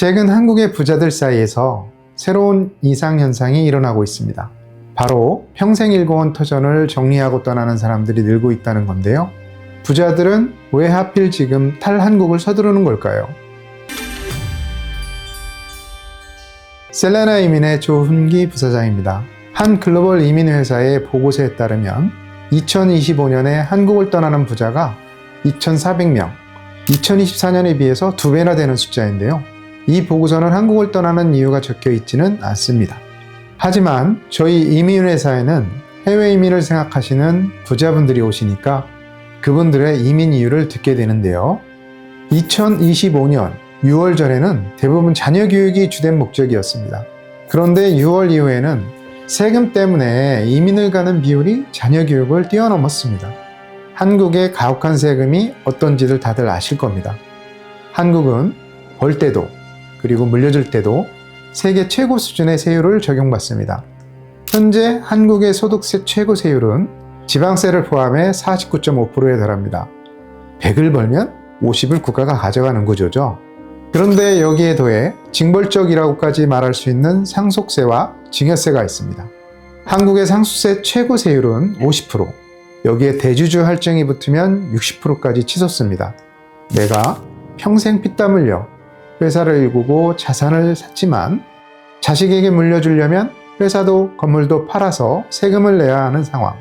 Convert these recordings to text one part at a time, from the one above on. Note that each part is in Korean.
최근 한국의 부자들 사이에서 새로운 이상현상이 일어나고 있습니다. 바로 평생일고원 터전을 정리하고 떠나는 사람들이 늘고 있다는 건데요. 부자들은 왜 하필 지금 탈한국을 서두르는 걸까요? 셀레나 이민의 조훈기 부사장입니다. 한 글로벌 이민 회사의 보고서에 따르면 2025년에 한국을 떠나는 부자가 2,400명, 2024년에 비해서 두 배나 되는 숫자인데요. 이 보고서는 한국을 떠나는 이유가 적혀 있지는 않습니다. 하지만 저희 이민회사에는 해외 이민을 생각하시는 부자분들이 오시니까 그분들의 이민 이유를 듣게 되는데요. 2025년 6월 전에는 대부분 자녀 교육이 주된 목적이었습니다. 그런데 6월 이후에는 세금 때문에 이민을 가는 비율이 자녀 교육을 뛰어넘었습니다. 한국의 가혹한 세금이 어떤지를 다들 아실 겁니다. 한국은 벌 때도 그리고 물려줄 때도 세계 최고 수준의 세율을 적용받습니다. 현재 한국의 소득세 최고 세율은 지방세를 포함해 49.5%에 달합니다. 100을 벌면 50을 국가가 가져가는 구조죠. 그런데 여기에 더해 징벌적이라고까지 말할 수 있는 상속세와 증여세가 있습니다. 한국의 상속세 최고 세율은 50%, 여기에 대주주 할증이 붙으면 60%까지 치솟습니다. 내가 평생 피땀 흘려 회사를 일구고 자산을 샀지만 자식에게 물려주려면 회사도 건물도 팔아서 세금을 내야 하는 상황.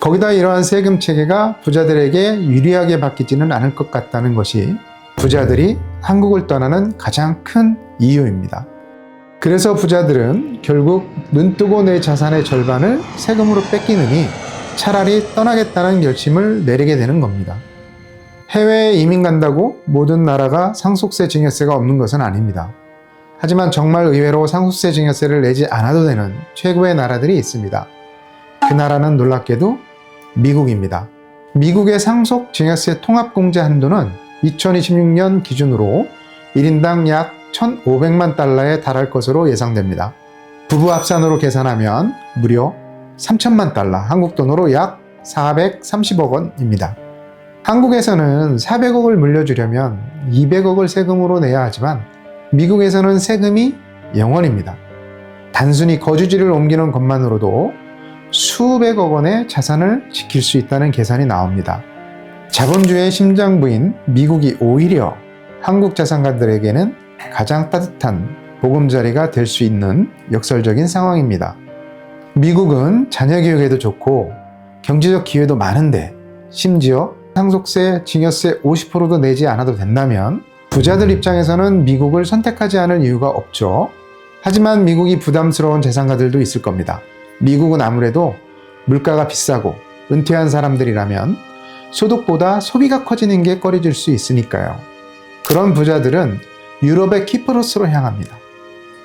거기다 이러한 세금 체계가 부자들에게 유리하게 바뀌지는 않을 것 같다는 것이 부자들이 한국을 떠나는 가장 큰 이유입니다. 그래서 부자들은 결국 눈뜨고 내 자산의 절반을 세금으로 뺏기느니 차라리 떠나겠다는 결심을 내리게 되는 겁니다. 해외에 이민 간다고 모든 나라가 상속세 증여세가 없는 것은 아닙니다. 하지만 정말 의외로 상속세 증여세를 내지 않아도 되는 최고의 나라들이 있습니다. 그 나라는 놀랍게도 미국입니다. 미국의 상속 증여세 통합공제 한도는 2026년 기준으로 1인당 약 1,500만 달러에 달할 것으로 예상됩니다. 부부 합산으로 계산하면 무려 3천만 달러, 한국 돈으로 약 430억 원입니다. 한국에서는 400억을 물려주려면 200억을 세금으로 내야 하지만 미국에서는 세금이 0원입니다. 단순히 거주지를 옮기는 것만으로도 수백억 원의 자산을 지킬 수 있다는 계산이 나옵니다. 자본주의의 심장부인 미국이 오히려 한국 자산가들에게는 가장 따뜻한 보금자리가 될 수 있는 역설적인 상황입니다. 미국은 자녀 교육에도 좋고 경제적 기회도 많은데 심지어 상속세, 증여세 50%도 내지 않아도 된다면 부자들 입장에서는 미국을 선택하지 않을 이유가 없죠. 하지만 미국이 부담스러운 재산가들도 있을 겁니다. 미국은 아무래도 물가가 비싸고 은퇴한 사람들이라면 소득보다 소비가 커지는 게 꺼려질 수 있으니까요. 그런 부자들은 유럽의 키프로스로 향합니다.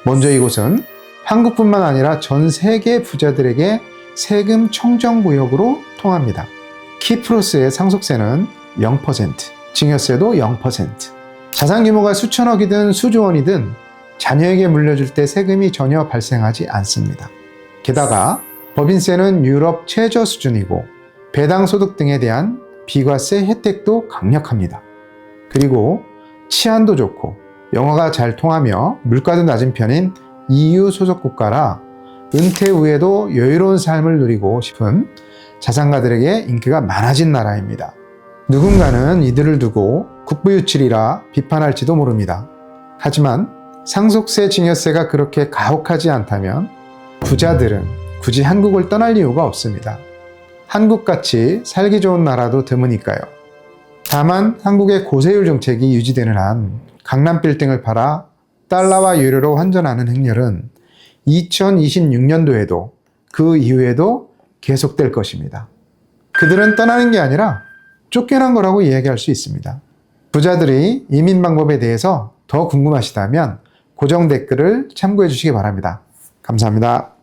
먼저 이곳은 한국뿐만 아니라 전 세계 부자들에게 세금 청정 구역으로 통합니다. 키프로스의 상속세는 0%, 증여세도 0%. 자산 규모가 수천억이든 수조원이든 자녀에게 물려줄 때 세금이 전혀 발생하지 않습니다. 게다가 법인세는 유럽 최저 수준이고 배당 소득 등에 대한 비과세 혜택도 강력합니다. 그리고 치안도 좋고 영어가 잘 통하며 물가도 낮은 편인 EU 소속 국가라 은퇴 후에도 여유로운 삶을 누리고 싶은 자산가들에게 인기가 많아진 나라입니다. 누군가는 이들을 두고 국부유출이라 비판할지도 모릅니다. 하지만 상속세 증여세가 그렇게 가혹하지 않다면 부자들은 굳이 한국을 떠날 이유가 없습니다. 한국같이 살기 좋은 나라도 드무니까요. 다만 한국의 고세율 정책이 유지되는 한 강남 빌딩을 팔아 달러와 유료로 환전하는 행렬은 2026년도에도 그 이후에도 계속될 것입니다. 그들은 떠나는 게 아니라 쫓겨난 거라고 이야기할 수 있습니다. 부자들이 이민 방법에 대해서 더 궁금하시다면 고정 댓글을 참고해 주시기 바랍니다. 감사합니다.